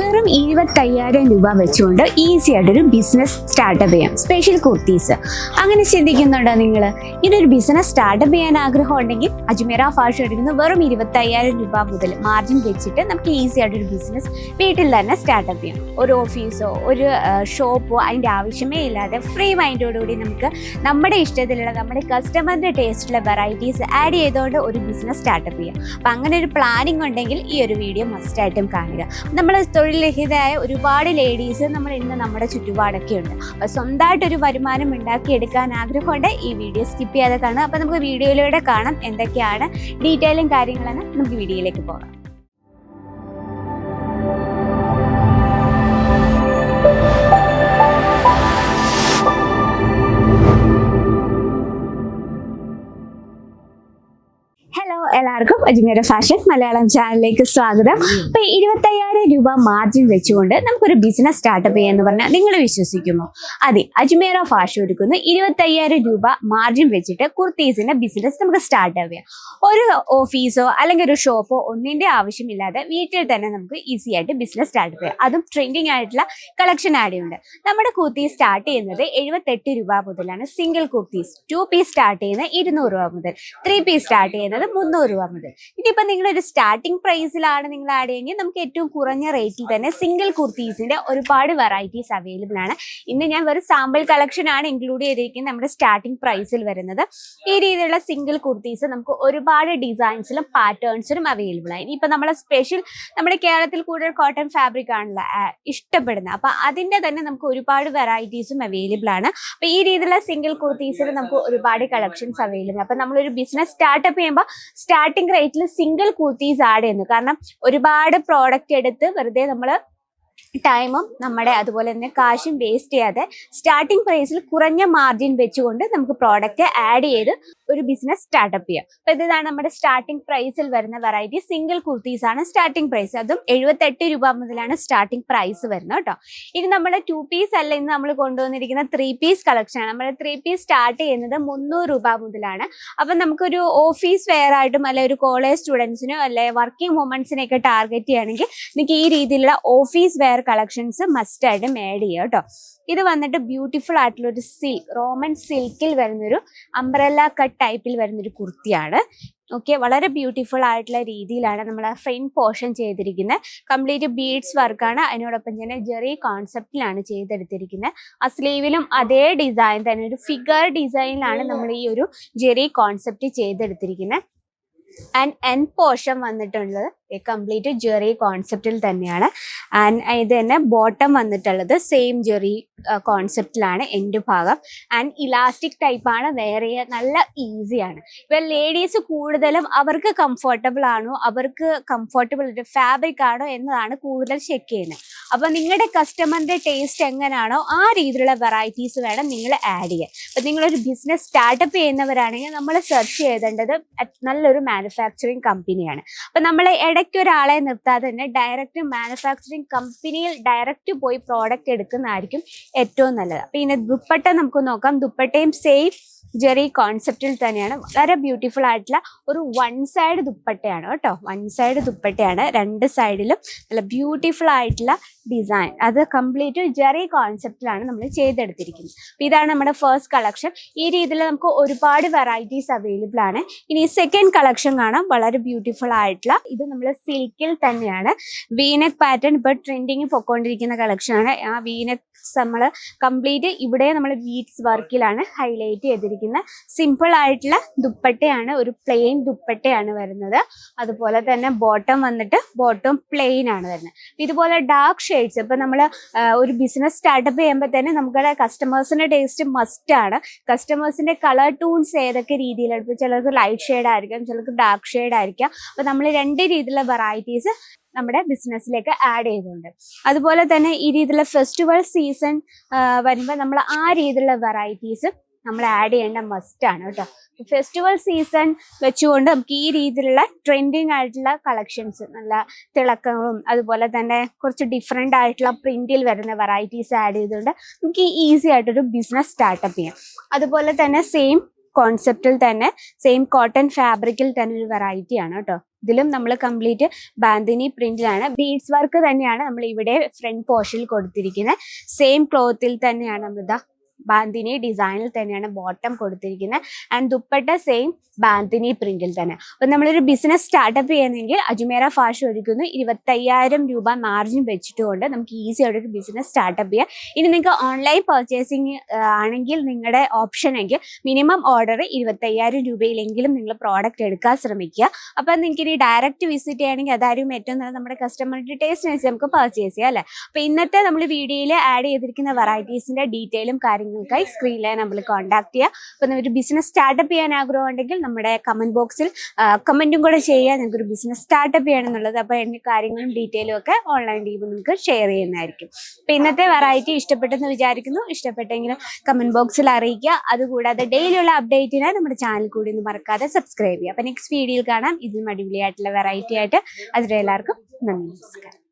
വെറും ഇരുപത്തയ്യായിരം രൂപ വെച്ചുകൊണ്ട് ഈസി ആയിട്ട് ഒരു ബിസിനസ് സ്റ്റാർട്ടപ്പ് ചെയ്യാം. സ്പെഷ്യൽ കുർത്തീസ് അങ്ങനെ ചിന്തിക്കുന്നുണ്ടോ നിങ്ങൾ ഇതൊരു ബിസിനസ് സ്റ്റാർട്ടപ്പ് ചെയ്യാൻ ആഗ്രഹം ഉണ്ടെങ്കിൽ അജ്മീറ ഫാഷൻ എടുക്കുന്ന വെറും ഇരുപത്തയ്യായിരം രൂപ മുതൽ മാർജിൻ വെച്ചിട്ട് നമുക്ക് ഈസി ആയിട്ടൊരു ബിസിനസ് വീട്ടിൽ തന്നെ സ്റ്റാർട്ടപ്പ് ചെയ്യാം. ഒരു ഓഫീസോ ഒരു ഷോപ്പോ അതിന്റെ ആവശ്യമേ ഇല്ലാതെ ഫ്രീ മൈൻഡോടുകൂടി നമുക്ക് നമ്മുടെ ഇഷ്ടത്തിലുള്ള നമ്മുടെ കസ്റ്റമറിന്റെ ടേസ്റ്റുള്ള വെറൈറ്റീസ് ആഡ് ചെയ്തുകൊണ്ട് ഒരു ബിസിനസ് സ്റ്റാർട്ടപ്പ് ചെയ്യാം. അപ്പം അങ്ങനെ ഒരു പ്ലാനിങ് ഉണ്ടെങ്കിൽ ഈ ഒരു വീഡിയോ മസ്റ്റായിട്ടും കാണുക. നമ്മൾ തൊഴിൽരഹിതരായ ഒരുപാട് ലേഡീസ് നമ്മൾ ഇന്ന് നമ്മുടെ ചുറ്റുപാടൊക്കെ ഉണ്ട് അപ്പോൾ സ്വന്തമായിട്ടൊരു വരുമാനം ഉണ്ടാക്കിയെടുക്കാൻ ആഗ്രഹമുണ്ട്. ഈ വീഡിയോ സ്കിപ്പ് ചെയ്യാതെ കാണുക. അപ്പോൾ നമുക്ക് വീഡിയോയിലൂടെ കാണാം എന്തൊക്കെയാണ് ഡീറ്റെയിലും കാര്യങ്ങളെന്ന് നമുക്ക് വീഡിയോയിലേക്ക് പോകാം. അജ്മീര ഫാഷൻ മലയാളം ചാനലിലേക്ക് സ്വാഗതം. അപ്പൊ ഇരുപത്തയ്യായിരം രൂപ മാർജിൻ വെച്ചുകൊണ്ട് നമുക്കൊരു ബിസിനസ് സ്റ്റാർട്ടപ്പ് ചെയ്യാന്ന് പറഞ്ഞാൽ നിങ്ങൾ വിശ്വസിക്കുമോ? അതെ അജ്മീറ ഫാഷൻ ഒരുക്കുന്ന. ഇരുപത്തയ്യായിരം രൂപ മാർജിൻ വെച്ചിട്ട് കുർത്തീസിന്റെ ബിസിനസ് നമുക്ക് സ്റ്റാർട്ടപ്പ് ചെയ്യാം. ഒരു ഓഫീസോ അല്ലെങ്കിൽ ഒരു ഷോപ്പോ ഒന്നിന്റെ ആവശ്യമില്ലാതെ വീട്ടിൽ തന്നെ നമുക്ക് ഈസി ആയിട്ട് ബിസിനസ് സ്റ്റാർട്ടപ്പ് ചെയ്യാം. അതും ട്രെൻഡിങ് ആയിട്ടുള്ള കളക്ഷൻ ഉണ്ട് നമ്മുടെ കുർത്തി സ്റ്റാർട്ട് ചെയ്യുന്നത് എഴുപത്തെട്ട് രൂപ മുതലാണ്. Single kurtis. Two piece start ചെയ്യുന്നത് ഇരുന്നൂറ് രൂപ മുതൽ. ത്രീ പീസ് സ്റ്റാർട്ട് ചെയ്യുന്നത് മുന്നൂറ് രൂപ മുതൽ. ഇനിയിപ്പോൾ ഒരു സ്റ്റാർട്ടിംഗ് പ്രൈസിലാണ് നിങ്ങൾ ആഡ് ചെയ്യുന്നത്. നമുക്ക് ഏറ്റവും കുറഞ്ഞ റേറ്റിൽ തന്നെ സിംഗിൾ കുർത്തീസിന്റെ ഒരുപാട് വെറൈറ്റീസ് അവൈലബിൾ ആണ്. ഇന്ന് ഞാൻ വെറും സാമ്പിൾ കളക്ഷൻ ആണ് ഇൻക്ലൂഡ് ചെയ്തിരിക്കുന്നത് നമ്മുടെ സ്റ്റാർട്ടിംഗ് പ്രൈസിൽ വരുന്നത്. ഈ രീതിയിലുള്ള സിംഗിൾ കുർത്തീസ് നമുക്ക് ഒരുപാട് ഡിസൈൻസിലും പാറ്റേൺസിലും അവൈലബിൾ ആണ്. ഇനിയിപ്പോൾ നമ്മളെ സ്പെഷ്യൽ നമ്മുടെ കേരളത്തിൽ കൂടുതൽ കോട്ടൺ ഫാബ്രിക് ആണല്ലോ ഇഷ്ടപ്പെടുന്നത്. അപ്പം അതിന്റെ തന്നെ നമുക്ക് ഒരുപാട് വെറൈറ്റീസും അവൈലബിൾ ആണ്. അപ്പം ഈ രീതിയിലുള്ള സിംഗിൾ കുർത്തീസിൽ നമുക്ക് ഒരുപാട് കളക്ഷൻസ് അവൈലബിൾ അപ്പം നമ്മളൊരു ബിസിനസ് സ്റ്റാർട്ടപ്പ് ചെയ്യുമ്പോൾ സ്റ്റാർട്ടിംഗ് റേറ്റിൽ സിംഗിൾ കുർത്തീസ് ആഡ് ചെയ്യുന്നു. കാരണം ഒരുപാട് പ്രോഡക്റ്റ് എടുത്ത് വെറുതെ നമ്മൾ ടൈമും നമ്മുടെ അതുപോലെ തന്നെ കാശും വേസ്റ്റ് ചെയ്യാതെ സ്റ്റാർട്ടിംഗ് പ്രൈസിൽ കുറഞ്ഞ മാർജിൻ വെച്ചുകൊണ്ട് നമുക്ക് പ്രോഡക്റ്റ് ആഡ് ചെയ്ത് ഒരു ബിസിനസ് സ്റ്റാർട്ടപ്പ് ചെയ്യാം. അപ്പൊ ഇതാണ് നമ്മുടെ സ്റ്റാർട്ടിംഗ് പ്രൈസിൽ വരുന്ന വെറൈറ്റി സിംഗിൾ കുർത്തീസ് ആണ് സ്റ്റാർട്ടിംഗ് പ്രൈസ് അതും എഴുപത്തെട്ട് രൂപ മുതലാണ് സ്റ്റാർട്ടിംഗ് പ്രൈസ് വരുന്നത് കേട്ടോ. ഇനി നമ്മുടെ ടു പീസ് അല്ല ഇന്ന് നമ്മൾ കൊണ്ടുവന്നിരിക്കുന്ന ത്രീ പീസ് കളക്ഷൻ ആണ്. നമ്മുടെ ത്രീ പീസ് സ്റ്റാർട്ട് ചെയ്യുന്നത് മുന്നൂറ് രൂപ മുതലാണ്. അപ്പം നമുക്കൊരു ഓഫീസ് വെയർ ആയിട്ടും അല്ലെ ഒരു കോളേജ് സ്റ്റുഡൻസിനോ അല്ലെ വർക്കിംഗ് വുമൻസിനെയൊക്കെ ടാർഗറ്റ് ചെയ്യുകയാണെങ്കിൽ നിങ്ങൾക്ക് ഈ രീതിയിലുള്ള ഓഫീസ് വെയർ കളക്ഷൻസ് മസ്റ്റ് ആയിട്ടും ആഡ് ചെയ്യുക കേട്ടോ. ഇത് വന്നിട്ട് ബ്യൂട്ടിഫുൾ ആയിട്ടുള്ള ഒരു സിൽക്ക് റോമൻ സിൽക്കിൽ വരുന്നൊരു അംബ്രല്ല കട്ട് ടൈപ്പിൽ വരുന്നൊരു കുർത്തിയാണ്. ഓക്കെ വളരെ ബ്യൂട്ടിഫുൾ ആയിട്ടുള്ള രീതിയിലാണ് നമ്മൾ ആ ഫ്രണ്ട് പോർഷൻ ചെയ്തിരിക്കുന്നത് കംപ്ലീറ്റ് ബീഡ്സ് വർക്കാണ് അതിനോടൊപ്പം തന്നെ ജെറി കോൺസെപ്റ്റിലാണ് ചെയ്തെടുത്തിരിക്കുന്നത് ആ സ്ലീവിലും അതേ ഡിസൈൻ തന്നെ ഒരു ഫിഗർ ഡിസൈനിലാണ് നമ്മൾ ഈ ഒരു ജെറി കോൺസെപ്റ്റ് ചെയ്തെടുത്തിരിക്കുന്നത് ആൻഡ് എൻ പോർഷൻ വന്നിട്ടുള്ളത് കംപ്ലീറ്റ് ജെറി കോൺസെപ്റ്റിൽ തന്നെയാണ്. ആൻഡ് ഇത് തന്നെ ബോട്ടം വന്നിട്ടുള്ളത് സെയിം ജെറി കോൺസെപ്റ്റിലാണ് എന്റെ ഭാഗം. ആൻഡ് ഇലാസ്റ്റിക് ടൈപ്പാണ് വേറെ നല്ല ഈസിയാണ് ഇപ്പം ലേഡീസ് കൂടുതലും അവർക്ക് കംഫർട്ടബിൾ ആണോ അവർക്ക് കംഫർട്ടബിൾ ഫാബ്രിക് ആണോ എന്നതാണ് കൂടുതൽ ചെക്ക് ചെയ്യുന്നത്. അപ്പോൾ നിങ്ങളുടെ കസ്റ്റമറിന്റെ ടേസ്റ്റ് എങ്ങനെയാണോ ആ രീതിയിലുള്ള വെറൈറ്റീസ് വേണം നിങ്ങൾ ആഡ് ചെയ്യാൻ. അപ്പം നിങ്ങളൊരു ബിസിനസ് സ്റ്റാർട്ടപ്പ് ചെയ്യുന്നവരാണെങ്കിൽ നമ്മൾ സെർച്ച് ചെയ്തേണ്ടത് നല്ലൊരു മാനുഫാക്ചറിങ് കമ്പനിയാണ് അപ്പം നമ്മൾ ഇടയ്ക്ക് ഒരാളെ നിർത്താതെ തന്നെ ഡയറക്റ്റ് മാനുഫാക്ചറിങ് കമ്പനിയിൽ ഡയറക്റ്റ് പോയി പ്രോഡക്റ്റ് എടുക്കുന്നതായിരിക്കും ഏറ്റവും നല്ലത്. അപ്പം ഇനി ദുപ്പട്ട നമുക്ക് നോക്കാം. ദുപ്പട്ടയും സേഫ് ജെറി കോൺസെപ്റ്റിൽ തന്നെയാണ്. വളരെ ബ്യൂട്ടിഫുൾ ആയിട്ടുള്ള ഒരു വൺ സൈഡ് ദുപ്പട്ടയാണ് കേട്ടോ. വൺ സൈഡ് ദുപ്പട്ടയാണ്. രണ്ട് സൈഡിലും നല്ല ബ്യൂട്ടിഫുൾ ആയിട്ടുള്ള ഡിസൈൻ അത് കംപ്ലീറ്റ് ജെറി കോൺസെപ്റ്റിലാണ് നമ്മൾ ചെയ്തെടുത്തിരിക്കുന്നത്. അപ്പോൾ ഇതാണ് നമ്മുടെ ഫസ്റ്റ് കളക്ഷൻ ഈ രീതിയിൽ നമുക്ക് ഒരുപാട് വെറൈറ്റീസ് അവൈലബിൾ ആണ്. ഇനി സെക്കൻഡ് കളക്ഷൻ കാണാം. വളരെ ബ്യൂട്ടിഫുൾ ആയിട്ടുള്ള ഇത് നമ്മൾ സിൽക്കിൽ തന്നെയാണ്. വീനക് പാറ്റേൺ ഇപ്പോൾ ട്രെൻഡിങ് പൊക്കോണ്ടിരിക്കുന്ന കളക്ഷനാണ് ആ വീനക് നമ്മൾ കംപ്ലീറ്റ് ഇവിടെ നമ്മൾ ബീഡ്സ് വർക്കിലാണ് ഹൈലൈറ്റ് ചെയ്തിരിക്കുന്നത്. സിമ്പിൾ ആയിട്ടുള്ള ദുപ്പട്ടയാണ് ഒരു പ്ലെയിൻ ദുപ്പട്ടയാണ് വരുന്നത്. അതുപോലെ തന്നെ ബോട്ടം വന്നിട്ട് ബോട്ടം പ്ലെയിൻ ആണ് വരുന്നത്. ഇതുപോലെ ഡാർക്ക് ഷെയ്ഡ്സ് ഇപ്പൊ നമ്മൾ ഒരു ബിസിനസ് സ്റ്റാർട്ടപ്പ് ചെയ്യുമ്പോൾ തന്നെ നമ്മുടെ കസ്റ്റമേഴ്സിന്റെ ടേസ്റ്റ് മസ്റ്റ് ആണ്. കസ്റ്റമേഴ്സിന്റെ കളർ ടൂൺസ് ഏതൊക്കെ രീതിയിലാണ്? ഇപ്പൊ ചിലർക്ക് ലൈറ്റ് ഷെയ്ഡ് ആയിരിക്കാം ചിലർക്ക് ഡാർക്ക് ഷെയ്ഡ് ആയിരിക്കാം. അപ്പൊ നമ്മൾ രണ്ട് രീതിയിലുള്ള വെറൈറ്റീസ് നമ്മുടെ ബിസിനസ്സിലേക്ക് ആഡ് ചെയ്തിട്ടുണ്ട്. അതുപോലെ തന്നെ ഈ രീതിയിലുള്ള ഫെസ്റ്റിവൽ സീസൺ വരുമ്പോൾ നമ്മൾ ആ രീതിയിലുള്ള വെറൈറ്റീസ് നമ്മൾ ആഡ് ചെയ്യേണ്ട മസ്റ്റ് ആണ് കേട്ടോ. ഫെസ്റ്റിവൽ സീസൺ വെച്ചുകൊണ്ട് നമുക്ക് ഈ രീതിയിലുള്ള ട്രെൻഡിങ് ആയിട്ടുള്ള കളക്ഷൻസ് നല്ല തിളക്കങ്ങളും അതുപോലെ തന്നെ കുറച്ച് ഡിഫറെന്റ് ആയിട്ടുള്ള പ്രിന്റിൽ വരുന്ന വെറൈറ്റീസ് ആഡ് ചെയ്തുകൊണ്ട് നമുക്ക് ഈസി ആയിട്ടൊരു ബിസിനസ് സ്റ്റാർട്ടപ്പ് ചെയ്യാം. അതുപോലെ തന്നെ സെയിം കോൺസെപ്റ്റിൽ തന്നെ സെയിം കോട്ടൺ ഫാബ്രിക്കിൽ തന്നെ ഒരു വെറൈറ്റി ആണ് കേട്ടോ. ഇതിലും നമ്മൾ കംപ്ലീറ്റ് ബാന്തിനി പ്രിന്റിലാണ് ബീഡ്സ് വർക്ക് തന്നെയാണ് നമ്മൾ ഇവിടെ ഫ്രണ്ട് പോർഷനിൽ കൊടുത്തിരിക്കുന്നത് സെയിം ക്ലോത്തിൽ തന്നെയാണ് നമ്മൾ ഇതാ ബാന്തിനി ഡിസൈനിൽ തന്നെയാണ് ബോട്ടം കൊടുത്തിരിക്കുന്നത്. ആൻഡ് ദുപ്പട്ട സെയിം ബാന്തിനി പ്രിന്റിൽ തന്നെ. അപ്പൊ നമ്മളൊരു ബിസിനസ് സ്റ്റാർട്ടപ്പ് ചെയ്യുന്നെങ്കിൽ അജ്മേര ഫാഷ് ഒരുക്കുന്നു. ഇരുപത്തയ്യായിരം രൂപ മാർജിൻ വെച്ചിട്ടുകൊണ്ട് നമുക്ക് ഈസി ആയിട്ട് ഒരു ബിസിനസ് സ്റ്റാർട്ടപ്പ് ചെയ്യാം. ഇനി നിങ്ങൾക്ക് ഓൺലൈൻ പർച്ചേസിങ് ആണെങ്കിൽ നിങ്ങളുടെ ഓപ്ഷൻ എങ്കിൽ മിനിമം ഓർഡർ ഇരുപത്തയ്യായിരം രൂപയിലെങ്കിലും നിങ്ങൾ പ്രോഡക്റ്റ് എടുക്കാൻ ശ്രമിക്കുക. അപ്പം നിങ്ങൾക്ക് ഇനി ഡയറക്റ്റ് വിസിറ്റ് ചെയ്യുകയാണെങ്കിൽ അതായിരിക്കും ഏറ്റവും നല്ല നമ്മുടെ കസ്റ്റമറുടെ ടേസ്റ്റിനനുസരിച്ച് നമുക്ക് പർച്ചേസ് ചെയ്യാം അല്ലേ? അപ്പോൾ ഇന്നത്തെ നമ്മൾ വീഡിയോയിൽ ആഡ് ചെയ്തിരിക്കുന്ന വെറൈറ്റീസിന്റെ ഡീറ്റെയിലും കാര്യങ്ങൾക്കായി സ്ക്രീനിലെ നമ്മൾ കോൺടാക്ട് ചെയ്യുക അപ്പോൾ ഒരു ബിസിനസ് സ്റ്റാർട്ടപ്പ് ചെയ്യാൻ ആഗ്രഹം ഉണ്ടെങ്കിൽ നമ്മുടെ കമന്റ് ബോക്സിൽ കമന്റും കൂടെ ചെയ്യുക. നിങ്ങൾക്ക് ഒരു ബിസിനസ് സ്റ്റാർട്ടപ്പ് ചെയ്യണമെന്നുള്ളത്. അപ്പോൾ എന്റെ കാര്യങ്ങളും ഡീറ്റെയിലും ഒക്കെ ഓൺലൈൻ ടീം നിങ്ങൾക്ക് ഷെയർ ചെയ്യുന്നതായിരിക്കും. അപ്പോൾ ഇന്നത്തെ വെറൈറ്റി ഇഷ്ടപ്പെട്ടെന്ന് വിചാരിക്കുന്നു. ഇഷ്ടപ്പെട്ടെങ്കിൽ കമന്റ് ബോക്സിൽ അറിയിക്കുക. അതുകൂടാതെ ഡെയിലി ഉള്ള അപ്ഡേറ്റിനായി നമ്മുടെ ചാനൽ കൂടി ഒന്ന് മറക്കാതെ സബ്സ്ക്രൈബ് ചെയ്യുക. അപ്പോൾ നെക്സ്റ്റ് വീഡിയോയിൽ കാണാം. ഇതിലും അടിപൊളിയായിട്ടുള്ള വെറൈറ്റി ആയിട്ട്. അതിലെല്ലാവർക്കും നന്ദി നമസ്കാരം.